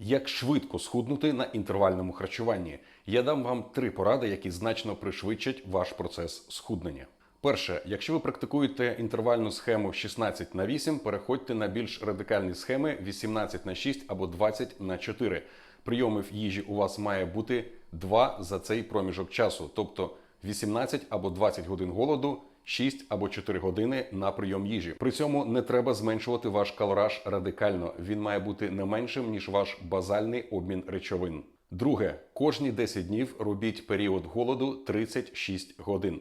Як швидко схуднути на інтервальному харчуванні? Я дам вам три поради, які значно пришвидшать ваш процес схуднення. Перше, якщо ви практикуєте інтервальну схему 16 на 8, переходьте на більш радикальні схеми 18 на 6 або 20 на 4. Прийомів їжі у вас має бути 2 за цей проміжок часу, тобто 18 або 20 годин голоду, 6 або 4 години на прийом їжі. При цьому не треба зменшувати ваш калораж радикально. Він має бути не меншим ніж ваш базальний обмін речовин. Друге, кожні 10 днів робіть період голоду 36 годин.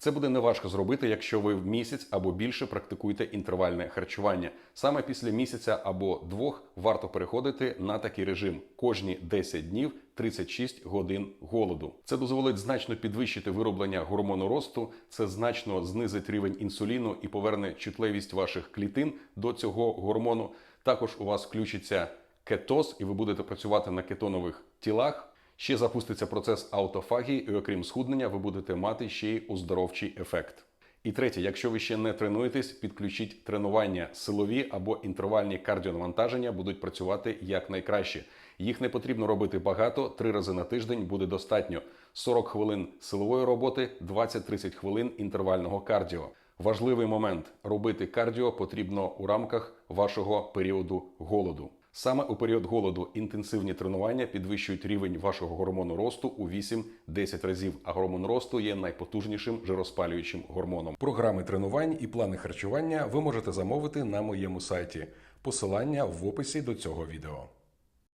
Це буде неважко зробити, якщо ви в місяць або більше практикуєте інтервальне харчування. Саме після місяця або двох варто переходити на такий режим кожні 10 днів 36 годин голоду. Це дозволить значно підвищити вироблення гормону росту, це значно знизить рівень інсуліну і поверне чутливість ваших клітин до цього гормону. Також у вас включиться кетоз, і ви будете працювати на кетонових тілах. Ще запуститься процес аутофагії, і окрім схуднення, ви будете мати ще й оздоровчий ефект. І третє, якщо ви ще не тренуєтесь, підключіть тренування силові або інтервальні кардіонавантаження будуть працювати якнайкраще. Їх не потрібно робити багато, три рази на тиждень буде достатньо. 40 хвилин силової роботи, 20-30 хвилин інтервального кардіо. Важливий момент робити кардіо потрібно у рамках вашого періоду голоду. Саме у період голоду інтенсивні тренування підвищують рівень вашого гормону росту у 8-10 разів. А гормон росту є найпотужнішим жироспалюючим гормоном. Програми тренувань і плани харчування ви можете замовити на моєму сайті. Посилання в описі до цього відео.